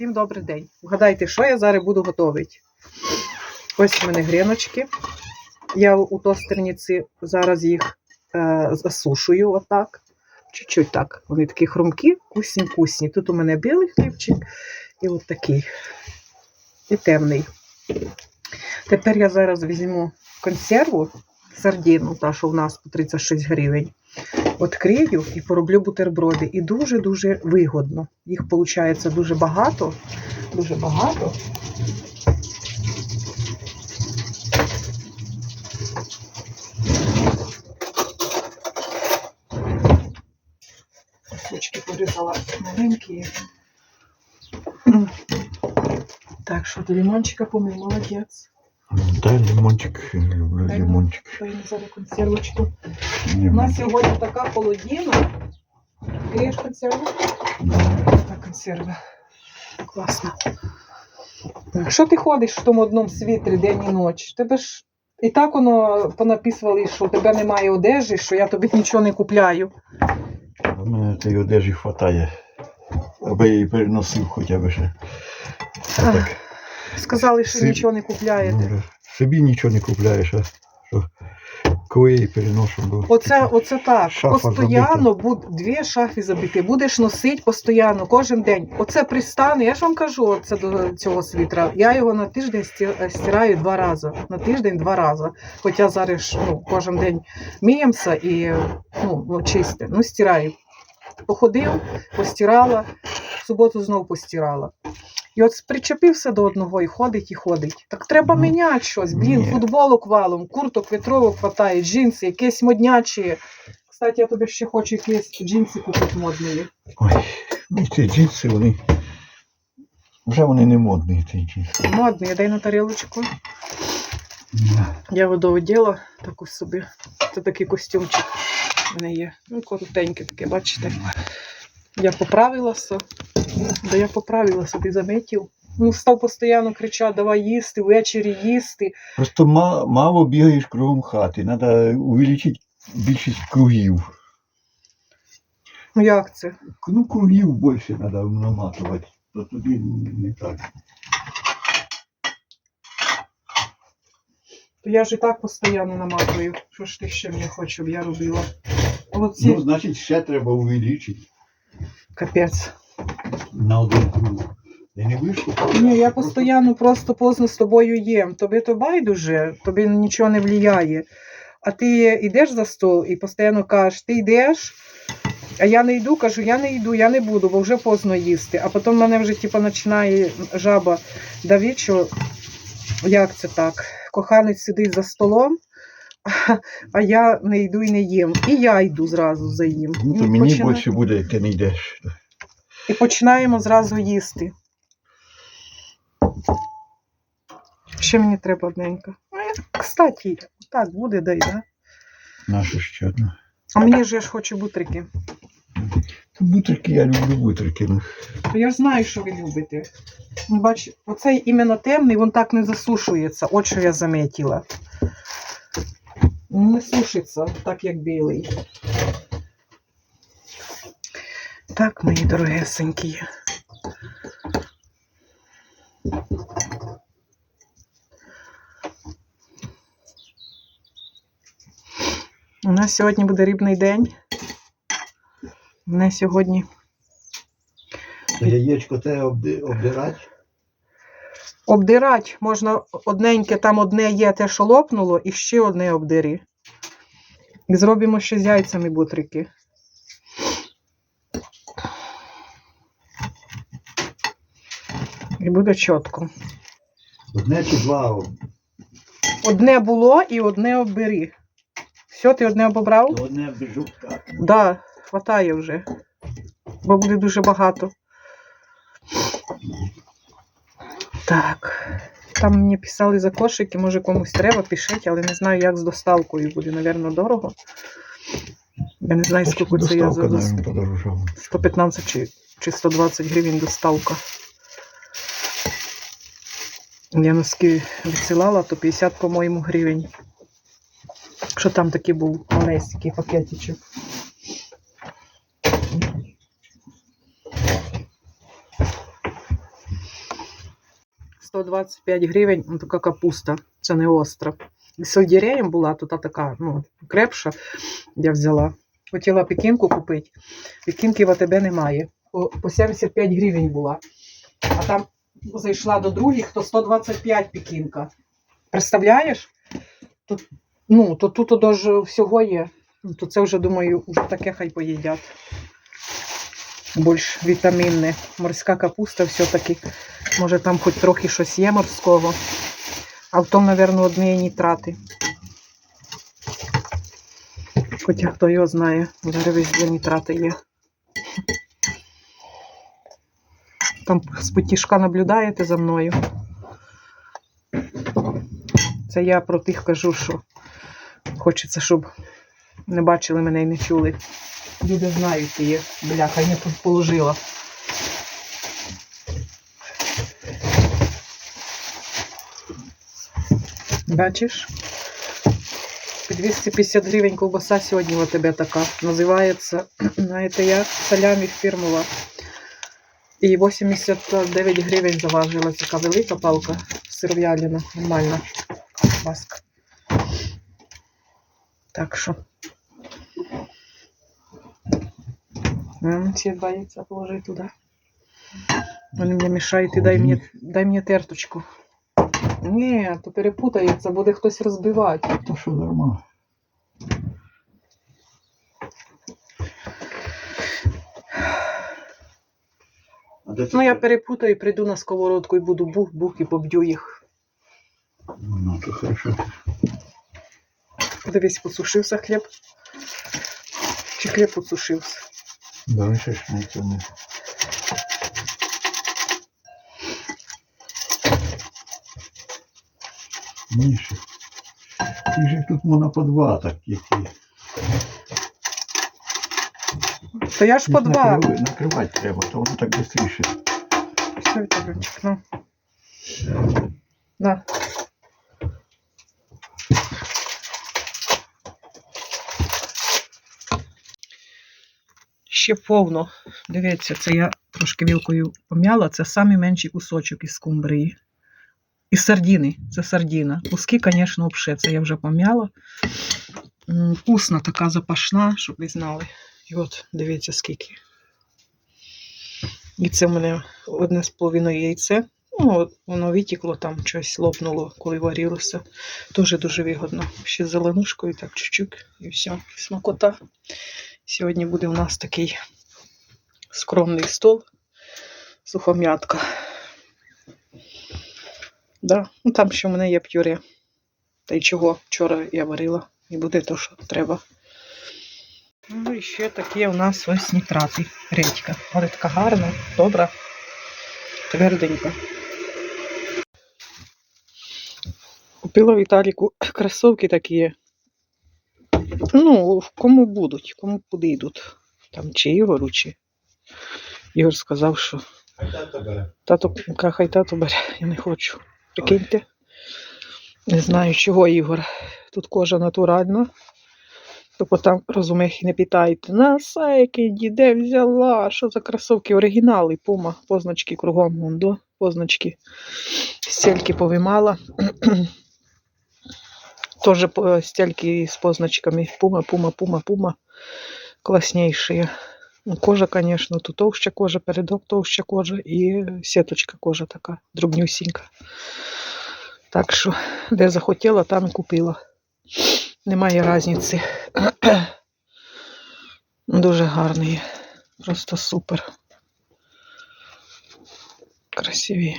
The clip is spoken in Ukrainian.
Всім добрий день. Вгадайте, що я зараз буду готувати. Ось в мене гріночки. Я у тостерниці зараз їх е, засушую отак. Чуть-чуть так. Вони такі хрумкі, вкусні-вкусні. Тут у мене білий хлібчик і от такий. І темний. Тепер я зараз візьму консерву сардину, та, що в нас по 36 гривень. Открию і пороблю бутерброди. І дуже-дуже вигодно. Їх виходить дуже багато. Дуже багато. Кусочки порізала маленькі. Так, що до лимончика помив, молодець. Дай лимончик, люблю Дай лимончик. Даємо зараз консервочку. У нас сьогодні така холодина. Грієш консерву? Так, консерва. Класно. Що ти ходиш в тому одному світрі день і ніч? Тебе ж і так воно понаписували, що у тебе немає одежі, що я тобі нічого не купляю. У мене тієї одежі хватає. Аби я її переносив хоча б ще. А так, Сказали, що Сі- нічого не купляєте. ну, собі нічого не купляєш, а що, коли переношу, бо Оце, оце так. Шафа Постоянно буд, дві шафи забити. Будеш носити постійно, кожен день. Оце пристане. Я ж вам кажу, це до цього світра. Я його на тиждень стираю два рази. На тиждень два рази. Хоча зараз ну, кожен день міємося і ну, ну, чисте. Ну, стираю. Походив, постирала, суботу знову постирала. І от причепився до одного і ходить, і ходить. Так треба Ну, міняти щось. Блін, ні. футболок валом, курток вітровок хватає, джинси, якісь моднячі. Кстати, я тобі ще хочу якісь джинси купити модні. Ой, ну, ці джинси, вони. Вже вони не модні, ці джинси. Модні, дай на тарілочку. Я водоводіла таку собі. Це такий костюмчик в мене є. Ну, коротенький такий, бачите. Я поправилася. Да я поправилася, ти заметив? Ну, став постійно кричати, давай їсти, ввечері їсти. Просто ма- мало бігаєш кругом хати, треба увеличити більшість кругів. Ну як це? Ну, кругів більше треба наматувати, то тоді не так. То я ж і так постійно наматую. Що ж ти ще мені хочеш, щоб я робила? Оці Ну, значить, ще треба увеличити капець. На один круг. І не вийшло? Ні, я постійно просто поздно з тобою їм. Тобі то байдуже, тобі нічого не впливає. А ти йдеш за стол і постійно кажеш, ти йдеш, а я не йду, кажу, я не йду, я не буду, бо вже поздно їсти. А потім мене вже типу, починає жаба давити, що як це так? Коханець сидить за столом, а, я не йду і не їм. І я йду зразу за їм. Ну, то мені почина- більше буде, як ти не йдеш. І починаємо зразу їсти. Ще мені треба одненько. Ну, Кстати, так буде, дай, да? Нашу ще одну. А мені ж я ж хочу бутрики. То бутерки, я люблю бутерки. Ну, я ж знаю, що ви любите. Ну, Бач, оцей іменно темний, він так не засушується. От що я замітила. Не сушиться, так як білий. Так, мої дорогесенькі. У нас сьогодні буде рибний день. У мене сьогодні то яєчко те обди- обдирати. Обдирати можна одненьке, там одне є те, що лопнуло, і ще одне обдирі. І зробимо ще з яйцями бутрики. І буде чітко. Одне чи два. Одне було і одне оббери. Все, ти одне обобрав? То одне біжу так. Да, хватає вже. Бо буде дуже багато. Так. Там мені писали за кошики, може комусь треба, пишіть, але не знаю, як з доставкою буде, напевно, дорого. Я не знаю, скільки це я за Доставка, дос- мабуть, подорожала. 115 чи, чи 120 гривень доставка. Я носки відсилала, то 50, по-моєму, гривень. Що там такий був малесенький пакетичок. 125 гривень, ну, така капуста, це не остра. І сельдереєм була, то та така, ну, крепша я взяла. Хотіла пекінку купити. Пекінки в АТБ немає. По 75 гривень була. А там зайшла до других, то 125 пекінка. Представляєш? Тут, ну, то тут даже всього є. Ну, То це вже, думаю, вже таке хай поїдять. Більш вітамінне. Морська капуста все-таки. Може там хоч трохи щось є морського. А в тому, мабуть, одні нітрати. Хоча хто його знає, зараз везде нітрати є. Там з наблюдаєте за мною. Це я про тих кажу, що хочеться, щоб не бачили мене і не чули. Люди знають її. Бляха, я тут положила. Бачиш? По 250 гривень ковбаса сьогодні у тебе така. Називається, знаєте як, салямі фірмова. І 89 гривень заважила така велика палка сиров'яліна, нормальна ковбаска. Так що. Ці два яйця положи туди. Вони мені мішають, і дай мені, дай мені терточку. Ні, то перепутається, буде хтось розбивати. То що нормально. А де Ну, я це? перепутаю, прийду на сковородку і буду бух-бух і поб'ю їх. Ну, то хорошо. Дивись, посушився хліб. Чи хліб посушився? Давай ще ж на цьому. Ніше. Їх же тут можна по два так які. То я ж по два. накрив- Накривати треба, то воно так швидше. Все, Віталінчик, ну. На. Ще повно. Дивіться, це я трошки вілкою пом'яла. Це самий менший кусочок із скумбрії. Із сардіни. Це сардіна. Куски, звісно, взагалі, це я вже пом'яла. Вкусна така запашна, щоб ви знали. І от дивіться скільки. І це в мене одне з половиною яйце. Ну, воно витікло там, щось лопнуло, коли варилося. Дуже дуже вигодно. Ще з зеленушкою, так чуть-чуть, і все. Смакота. Сьогодні буде у нас такий скромний стол, сухом'ятка. Да. Ну, там ще в мене є пюре. Та й чого вчора я варила. І буде то, що треба. Ну і ще такі у нас ось нітрати. Редька. Але така гарна, добра, тверденька. Купила Віталіку кросовки такі. Ну, кому будуть, кому підійдуть. Там чи Ігору, чи. Ігор сказав, що тато, ка- хай тато бере, я не хочу. Прикиньте. Не знаю, чого Ігор. Тут кожа натуральна. Тобто там розуміх не питайте. На сайки, де взяла? Що за кросовки? Оригінали, пума, позначки кругом, до позначки. Стельки повимала. Тоже по- стельки с позначками. Пума, пума, пума, пума. Класснейшие. Ну, Кожа, конечно, тут толща кожа, передок толща кожа і сеточка кожа така, дробнюсінька. Так що, де захотіла, там і купила. Немає різниці. Ну, дуже гарний, просто супер. Красиві.